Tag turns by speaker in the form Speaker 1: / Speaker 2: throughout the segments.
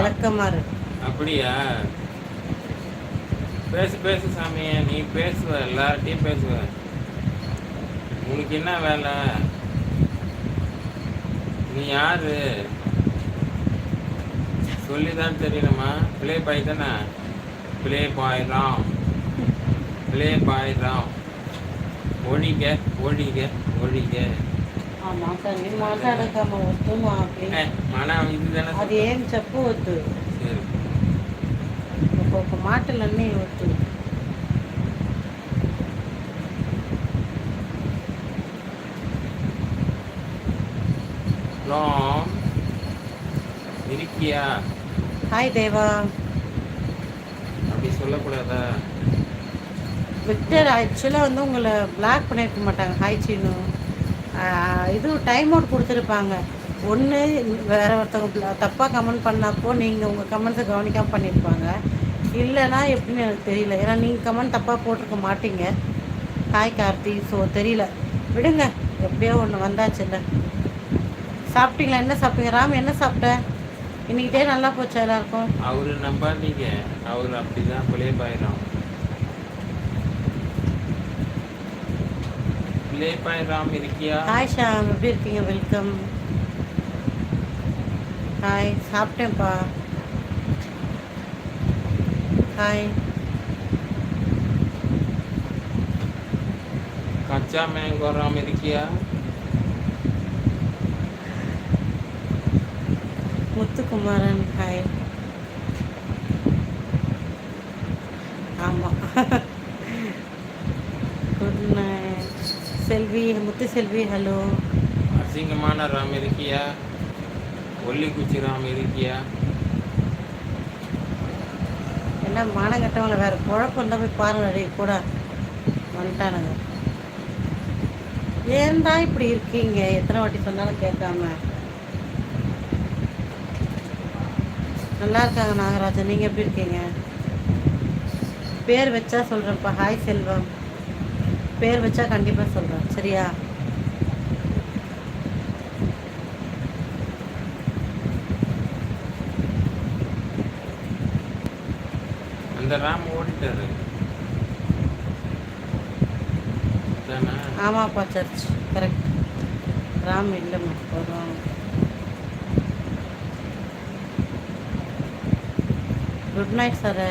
Speaker 1: விளக்கமா
Speaker 2: அப்படியா? பேசு பேசு சாமி. நீ பேசுவ எல்லார்ட்டையும் பேசுவ. உனக்கு என்ன வேலை? நீ யாரு? சொல்லிதான் தெரியணுமா? பிளே பாய் தானே? Playboy Ram playboy Ram ஒழிக ஒழிக ஒழிக.
Speaker 1: అది ఏం చెప్పవద్దు
Speaker 2: சரி
Speaker 1: ఒక్కొక్క మాటలన్నీ వద్దు
Speaker 2: ராம் இருக்கியா
Speaker 1: హాయ్ దేవా
Speaker 2: அப்படி சொல்லக்கூடாதா
Speaker 1: விக்டர் ஆக்சுவலாக வந்து உங்களை பிளாக் பண்ணியிருக்க மாட்டாங்க ஹாய் சீனு ஆஹ் இது டைம் அவுட் கொடுத்துருப்பாங்க. ஒன்று வேறு ஒருத்தவங்க தப்பாக கமெண்ட் பண்ணப்போ நீங்கள் உங்கள் கமெண்ட்ஸை கவனிக்காமல் பண்ணியிருப்பாங்க இல்லைன்னா எப்படின்னு எனக்கு தெரியல. ஏன்னா நீங்கள் கமெண்ட் தப்பாக போட்டிருக்க மாட்டீங்க. ஹாய் கார்த்தி. ஸோ தெரியல. விடுங்க. எப்படியோ ஒன்று வந்தாச்சு இல்லை. சாப்பிட்டீங்களா? என்ன சாப்பிட்டீங்க? ராம் என்ன சாப்பிட்ட? இன்னைக்கிட்டே நல்லா போச்சு எல்லாருக்கும்?
Speaker 2: அவரு நம்பாதீங்க. அவர் அப்படிதான். பிளே பாயிடும் பிளே பாயிரம் இருக்கியா
Speaker 1: ஹாய் ஷாம் எப்படி இருக்கீங்க? வெல்கம் ஹாய் சாப்பிட்டேன்ப்பா. ஹாய்
Speaker 2: கச்சா மேங்கோ ராம் இருக்கியா
Speaker 1: முத்துக்குமாரன். ஹாய் ஆமாம் good night Selvi Muthu Selvi hello
Speaker 2: அசிங்கமான ராம் இருக்கியா? ஒல்லி குச்சி ராம் இருக்கியா?
Speaker 1: என்ன மானங்கட்டவங்கள வேறு குழப்பம் தான் போய் பாருங்க கூட வந்துட்டானுங்க. ஏன்டா இப்படி இருக்கீங்க? எத்தனை வாட்டி சொன்னாலும் கேட்காம. நல்லா இருக்காங்க நாகராஜன் நீங்கள் எப்படி இருக்கீங்க? பேர் வச்சா சொல்கிறேன்ப்பா ஹாய் செல்வம். பேர் வச்சா கண்டிப்பாக சொல்கிறேன் சரியா?
Speaker 2: அந்த ராம் ஓடிட்டாரு
Speaker 1: ஆமாப்பா சர்ச் கரெக்ட் ராம் இல்லைம்மா வருவாங்க குட் நைட் சார்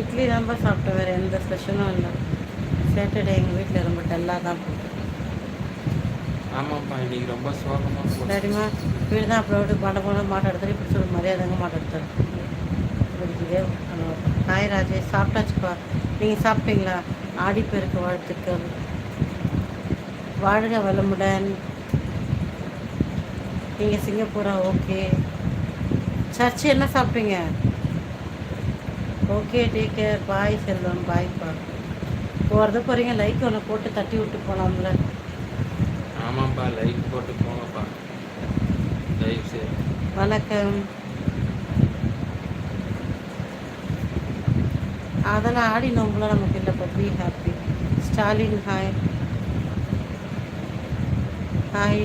Speaker 1: இட்லி தான்ப்பா சாப்பிட்டேன். வேறு எந்த ஸ்பெஷலும் இல்லை. சாட்டர்டே எங்கள் வீட்டில் ரொம்ப டல்லாக தான் போகுது
Speaker 2: ஆமாப்பா இன்னைக்கு ரொம்ப சோகமா போச்சு.
Speaker 1: டாடிமா வீடு தான் விட்டு மாட்ட போன மாட்டை எடுத்துட்டு இப்படி சொல்லி மரியாதைங்க மாட்டை எடுத்தாரு. பிடிக்குதே ஹாய் ராஜேஷ் சாப்பிட்டாச்சுப்பா. நீங்கள் சாப்பிட்டீங்களா? ஆடிப்பெருக்கு வாழ்த்துக்கள். வாழ்க வளமுடன். நீங்கள் சிங்கப்பூரா ஓகே. சர்ச்சு என்ன சாப்பிட்டீங்க? Okay take care bye Selvam. பாய்ப்பா போகிறது போகிறீங்க லைக் ஒன்று போட்டு தட்டி விட்டு போகலாம்ல
Speaker 2: ஆமாப்பா லைக் போட்டு போங்கப்பா. தயவு செய்து.
Speaker 1: வணக்கம். அதெல்லாம் ஆடி நோம்புலாம் நமக்கு இல்லைப்பா be happy Stalin hi hi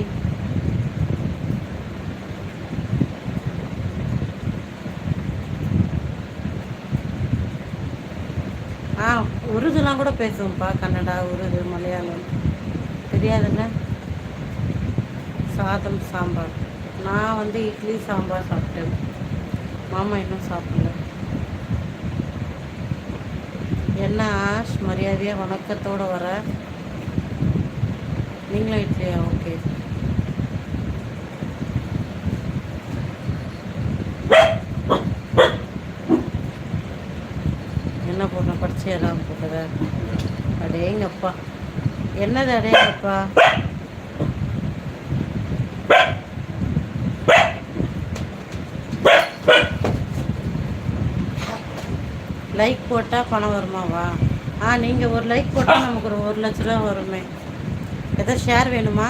Speaker 1: ஆ உருதுலாம் கூட பேசுவோம்ப்பா. கன்னடா உருது மலையாளம். தெரியாதுல்ல? சாதம் சாம்பார். நான் வந்து இட்லி சாம்பார் சாப்பிட்டேன். மாமா இன்னும் சாப்பிடல. என்ன ஆஷ் மரியாதையாக வணக்கத்தோடு வர? நீங்களும் இட்லியா? ஓகே. அடேங்கப்பா என்னது அடேங்கப்பா லைக் போட்டால் பணம் வருமாவா ஆ நீங்கள் ஒரு லைக் போட்டால் நமக்கு ஒரு ஒரு லட்ச ரூபா வருமே. எதாவது ஷேர் வேணுமா?